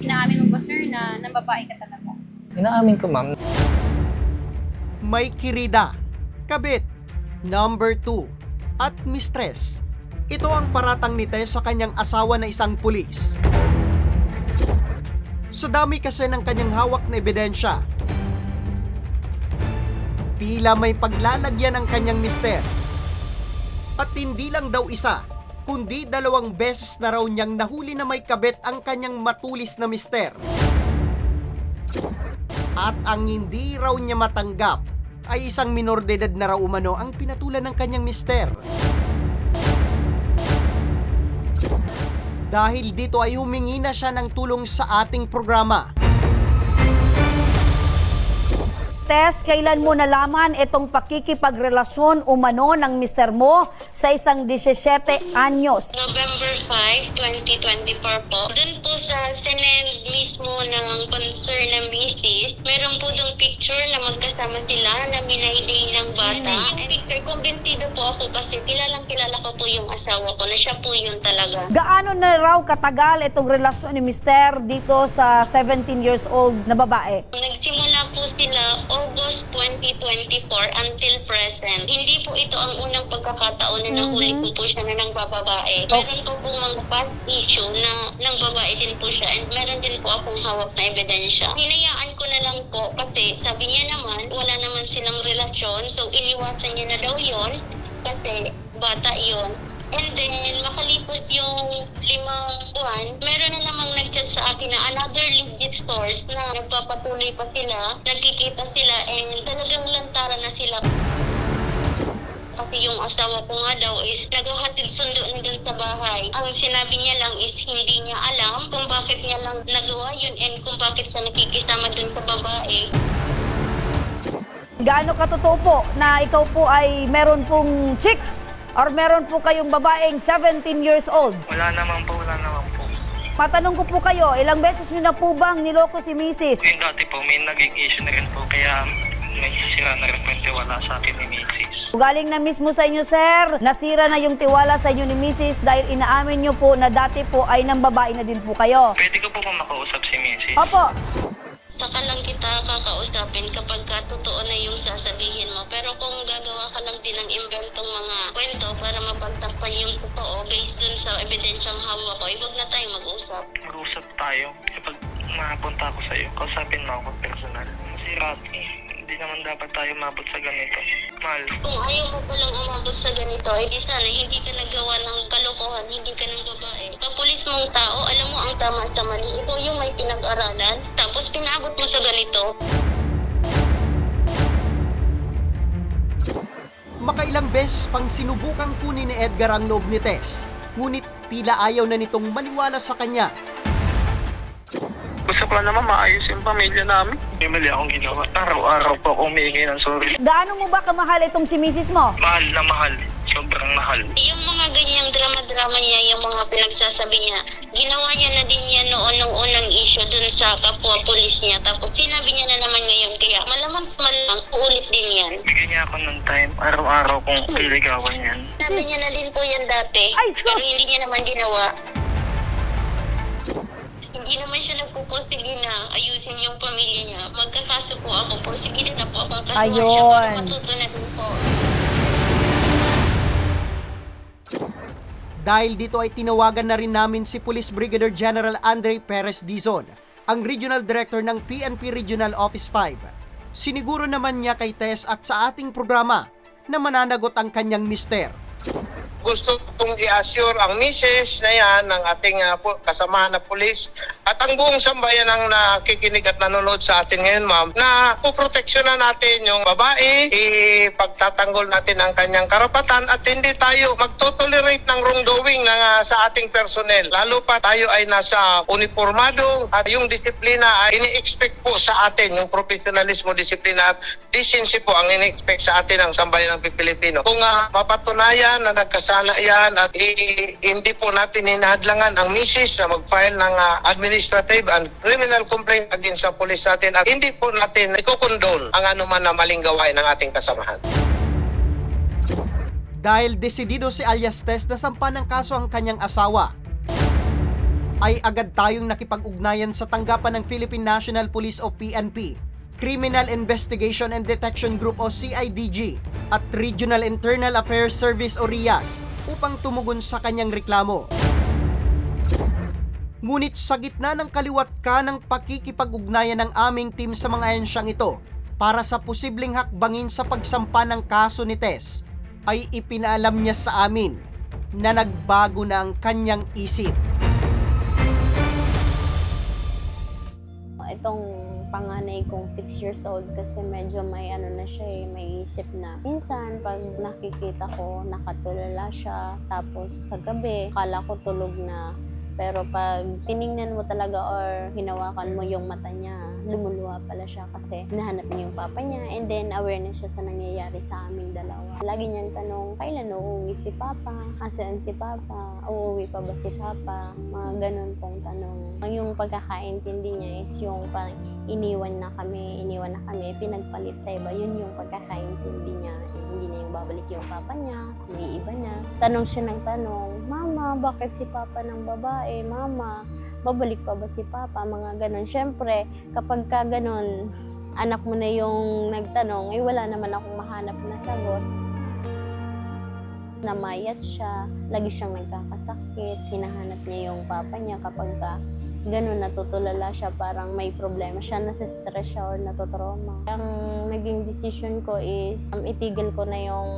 Inaamin mo ba, sir, na nang babae ka talaga? Inaamin ko, ma'am. May kirida, kabit, number 2, at mistress. Ito ang paratang ni Tess sa kanyang asawa na isang pulis. Sa dami kasi ng kanyang hawak na ebidensya, tila may paglalagyan ng kanyang mister. At hindi lang daw isa, kundi dalawang beses na raw niyang nahuli na may kabit ang kanyang matulis na mister. At ang hindi raw niya matanggap ay isang minor de edad na raw umano ang pinatulan ng kanyang mister. Dahil dito ay humingi na siya ng tulong sa ating programa. Tess, kailan mo nalaman itong pakikipagrelasyon umano ng mister mo sa isang 17 anyos? November 5, 2024 po. Doon po sa sinend mismo ng concern ng misis, meron po doon picture na magkasama sila na minayday ng bata. Yung picture, kumbintido po ako kasi kilalang kilala ko po yung asawa ko na siya po yun talaga. Gaano na raw katagal itong relasyon ni mister dito sa 17 years old na babae? Nagsimula 2024 until present. Hindi po ito ang unang pagkakataon na nahuli ko po siya na ng bababae. Meron po po mga past issue na ng babae din po siya and meron din po akong hawak na ebidensya. Hinayaan ko na lang po kasi sabi niya naman wala naman silang relasyon so iniwasan niya na daw yon kasi bata yon. And then, makalipas yung limang buwan, meron na namang nag-chat sa akin na another legit source na nagpapatuloy pa sila, nagkikita sila, and talagang lantaran na sila. Kasi yung asawa ko nga daw is naghahatid sundo na dun sa bahay. Ang sinabi niya lang is hindi niya alam kung bakit niya lang nagawa yun and kung bakit siya nakikisama dun sa babae. Gaano katotoo po na ikaw po ay meron pong chicks or meron po kayong babaeng 17 years old? Wala naman po, wala naman po. Matanong ko po kayo, ilang beses nyo na po bang niloko si Mrs.? Yung dati po, may naging issue na rin po, kaya may sira na rin po yung tiwala sa akin ni Mrs. Galing na mismo sa inyo, sir. Nasira na yung tiwala sa inyo ni Mrs. dahil inaamin nyo po na dati po ay nang babae na din po kayo. Pwede ko po ba makausap si Mrs.? Opo. Saka lang kita kakausapin kapag ka totoo na yung sasabihin mo. Pero kung gagawa ka lang din ng inventong mga kwento para mapagtakpan yung totoo based dun sa ebidensyang hawak ko, eh, wag na tayo mag-usap. Mag-usap tayo. Kapag makapunta ako sa'yo, kausapin mo ako personal. Masira eh. Hindi naman dapat tayo mabot sa ganito. Mahal. Kung ayaw mo palang umabot sa ganito, eh di sana hindi ka nagawa ng kalokohan, hindi ka ng babae. Kapulis mong tao, alam mo ang tama sa mali. Ikaw yung may pinag-aralan, tapos pinagot mo sa ganito. Makailang beses pang sinubukang kunin ni Edgar ang loob ni Tess. Ngunit tila ayaw na nitong maniwala sa kanya. Gusto ko naman maayos yung pamilya namin. May mali akong ginawa. Araw-araw po ako humihingi ng sorry. Gaano mo ba kamahal itong si Mrs. mo? Mahal na mahal. Sobrang mahal. Yung mga ganyang drama-drama niya, yung mga pinagsasabi niya, ginawa niya na din yan noon nung unang issue dun sa kapwa polis niya. Tapos sinabi niya na naman ngayon, kaya malamang sa malamang, uulit din yan. Bigyan niya ako ng time. Araw-araw kong liligawan yan. Sabi niya na din po yan dati, Ay, pero sus! hindi niya naman ginawa. Hindi naman siya nagpupursige na ayusin yung pamilya niya. Magkakaso po ako, pursige na po ako. Kasuhan siya para Ayun. matuto na din po. Dahil dito ay tinawagan na rin namin si Police Brigadier General Andre Perez Dizon, ang Regional Director ng PNP Regional Office 5. Siniguro naman niya kay Tess at sa ating programa na mananagot ang kanyang mister. Gusto kong i-assure ang misis na yan ng ating uh, kasamahan na pulis at ang buong sambayan ang nakikinig at nanonood sa atin ngayon ma'am na puproteksyonan natin yung babae ipagtatanggol natin ang kanyang karapatan at hindi tayo magtotolerate ng wrongdoing ng, ah, sa ating personnel. Lalo pa tayo ay nasa uniformado at yung disiplina ay ini-expect po sa atin yung professionalismo, disiplina at decency po ang ini-expect sa atin ng sambayan ng Pilipino. Kung ah, mapatunayan na nagkasala yan at i- hindi po natin hinahadlangan ang misis na mag-file ng ah, administrative and criminal complaint against sa pulis natin at hindi po natin ikukondol ang anuman na maling gawain ng ating kasamahan. Dahil desidido si alias Tess na sampa ng kaso ang kanyang asawa. ay agad tayong nakipag-ugnayan sa tanggapan ng Philippine National Police o PNP, Criminal Investigation and Detection Group o CIDG at Regional Internal Affairs Service o RIAS upang tumugon sa kanyang reklamo. Ngunit sa gitna ng kaliwat ka ng pakikipag-ugnayan ng aming team sa mga ahensyang ito para sa posibleng hakbangin sa pagsampa ng kaso ni Tess, ay ipinaalam niya sa amin na nagbago na ang kanyang isip. Itong panganay kong 6 years old kasi medyo may ano na siya eh, may isip na. Minsan pag nakikita ko, nakatulala siya. Tapos sa gabi, kala ko tulog na. Pero pag tiningnan mo talaga or hinawakan mo yung mata niya, lumuluha pala siya kasi hinahanap niya yung papa niya and then awareness siya sa nangyayari sa aming dalawa. Lagi niyang tanong, kailan uuwi si papa? Asaan si papa? Uuwi pa ba si papa? Mga ganun pong tanong. Yung pagkakaintindi niya is yung parang iniwan na kami, iniwan na kami, pinagpalit sa iba. Yun yung pagkakaintindi niya. Babalik yung papa niya, may iba na. Tanong siya ng tanong, Mama, bakit si papa ng babae? Mama, babalik pa ba si papa? Mga ganun. Siyempre, kapag ka ganun, anak mo na yung nagtanong, eh wala naman akong mahanap na sagot. Namayat siya, lagi siyang nagkakasakit, hinahanap niya yung papa niya kapag ka ganun natutulala siya, parang may problema siya, nasa-stress siya or natotrauma. Ang naging decision ko is um, itigil ko na yung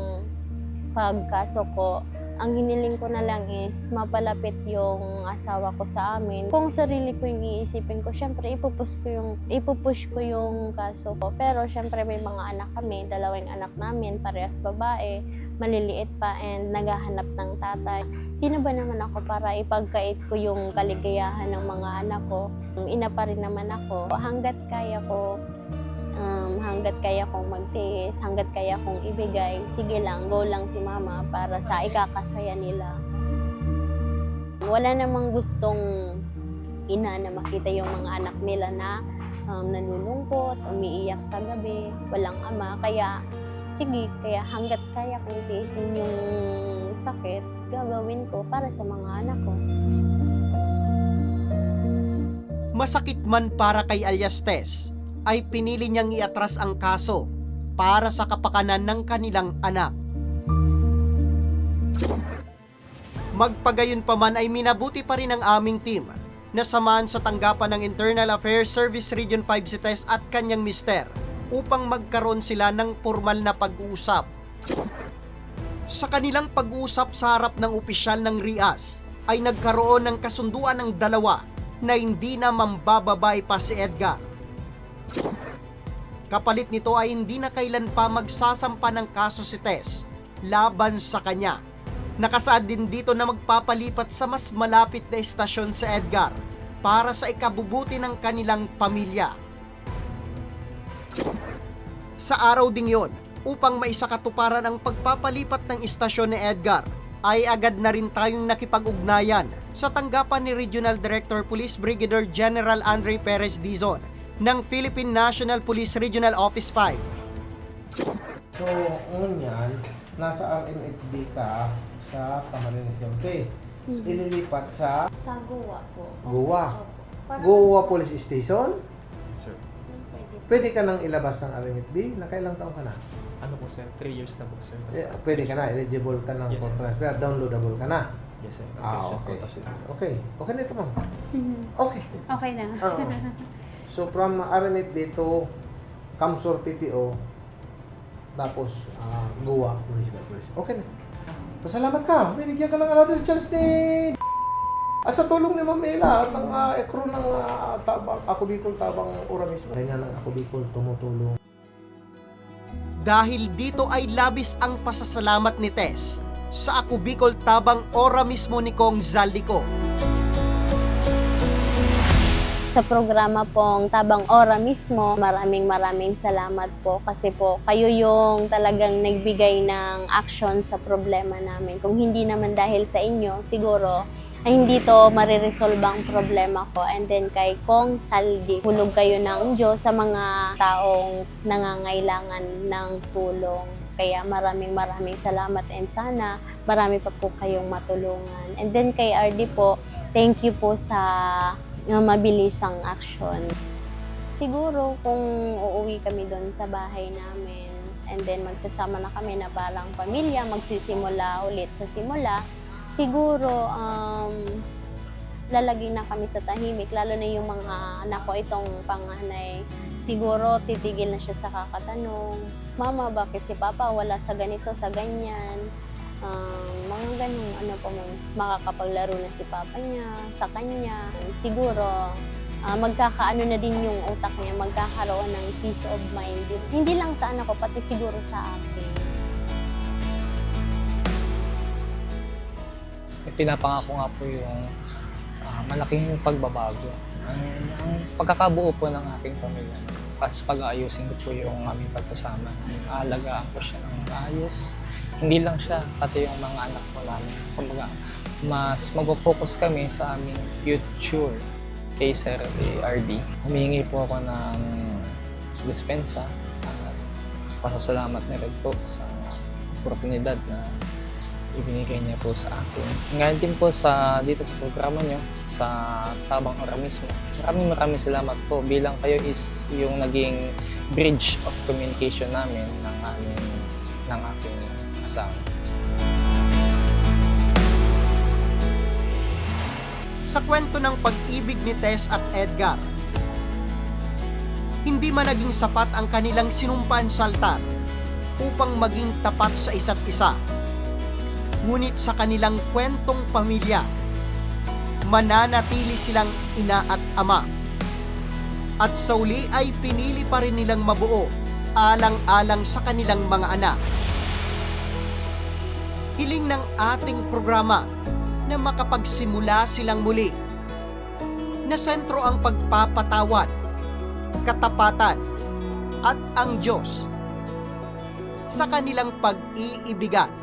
pagkaso ko. Ang hiniling ko na lang is mapalapit yung asawa ko sa amin. Kung sarili ko yung iisipin ko, syempre ipupush ko yung, ipupush ko yung kaso ko. Pero syempre may mga anak kami, dalawang anak namin, parehas babae, maliliit pa and naghahanap ng tatay. Sino ba naman ako para ipagkait ko yung kaligayahan ng mga anak ko? Ina pa rin naman ako. Hanggat kaya ko, um, hanggat kaya kong magtiis, hanggat kaya kong ibigay, sige lang, go lang si mama para sa ikakasaya nila. Wala namang gustong ina na makita yung mga anak nila na um, nalulungkot, umiiyak sa gabi, walang ama. Kaya, sige, kaya hanggat kaya kong tiisin yung sakit, gagawin ko para sa mga anak ko. Masakit man para kay alias Tess, ay pinili niyang iatras ang kaso para sa kapakanan ng kanilang anak. Magpagayon pa man ay minabuti pa rin ang aming team na samahan sa tanggapan ng Internal Affairs Service Region 5 si Tess at kanyang mister upang magkaroon sila ng formal na pag-uusap. Sa kanilang pag-uusap sa harap ng opisyal ng RIAS ay nagkaroon ng kasunduan ng dalawa na hindi na mambababay pa si Edgar. Kapalit nito ay hindi na kailan pa magsasampa ng kaso si Tess laban sa kanya. Nakasaad din dito na magpapalipat sa mas malapit na estasyon sa Edgar para sa ikabubuti ng kanilang pamilya. Sa araw ding yon, upang maisakatuparan ang pagpapalipat ng istasyon ni Edgar, ay agad na rin tayong nakipag-ugnayan sa tanggapan ni Regional Director Police Brigadier General Andre Perez Dizon ng Philippine National Police Regional Office 5. So, ngunyan, nasa RNFD ka sa Camarines Norte. Ililipat sa Sa Goa po. Goa. Para Goa Police Station. Sir, Pwede Pwede ka nang ilabas ng RNFD. Nakailang taon ka na? ano po sir? 3 years na po sir. Tas- Eh, pwede ka na. Eligible ka ng Yes, for transfer. Downloadable ka na. yes sir. Ah, okay. po, tas- Okay. Okay na ito, ma'am. Mhm. Okay. Okay na. Oo. So, from RNFD to Kamsur PPO, tapos ah, Goa Municipal Police. Okay na. Pasalamat ka. Binigyan ka ng another chance ni Ah, sa tulong ni Ma'am Ella at ang uh, crew ng uh, tabang, Ako Bicol Tabang Ura mismo. Ganyan ang Ako Bicol tumutulong. Dahil dito ay labis ang pasasalamat ni Tess sa Ako Bicol Tabang Ora mismo ni Kong Zaldico. Sa programa pong Tabang Ora mismo, maraming maraming salamat po kasi po kayo yung talagang nagbigay ng action sa problema namin. Kung hindi naman dahil sa inyo, siguro ay hindi to mariresolve ang problema ko. And then kay Kong Saldi, hulog kayo ng Diyos sa mga taong nangangailangan ng tulong. Kaya maraming maraming salamat and sana marami pa po kayong matulungan. And then kay RD po, thank you po sa uh, mabilisang action. Siguro kung uuwi kami doon sa bahay namin and then magsasama na kami na parang pamilya, magsisimula ulit sa simula, siguro um, lalagay na kami sa tahimik, lalo na yung mga anak ko itong panganay. Siguro titigil na siya sa kakatanong, Mama, bakit si Papa wala sa ganito, sa ganyan? Um, mga ganun, ano po, ma'am, makakapaglaro na si Papa niya, sa kanya. Siguro, ah, magkakaano na din yung utak niya, magkakaroon ng peace of mind. Hindi lang sa anak ko, pati siguro sa akin. pinapangako nga po yung ah, malaking pagbabago. Ang, ang pagkakabuo po ng aking pamilya. Pas pag-aayusin ko po yung aming pagsasama. Aalagaan ko siya ng ayos. Hindi lang siya, pati yung mga anak ko namin. Kumbaga, mas mag-focus kami sa aming future kay Sir RD. Humingi po ako ng dispensa at pasasalamat na rin po sa oportunidad na ibinigay niya po sa akin. Ngayon din po sa dito sa programa niyo sa Tabang Ora mismo. Maraming maraming salamat po bilang kayo is yung naging bridge of communication namin ng aming ng aking asawa. Sa kwento ng pag-ibig ni Tess at Edgar, hindi man naging sapat ang kanilang sinumpaan sa altar upang maging tapat sa isa't isa. Ngunit sa kanilang kwentong pamilya, mananatili silang ina at ama. At sa uli ay pinili pa rin nilang mabuo alang-alang sa kanilang mga anak. Hiling ng ating programa na makapagsimula silang muli. Na sentro ang pagpapatawad, katapatan, at ang Diyos sa kanilang pag-iibigan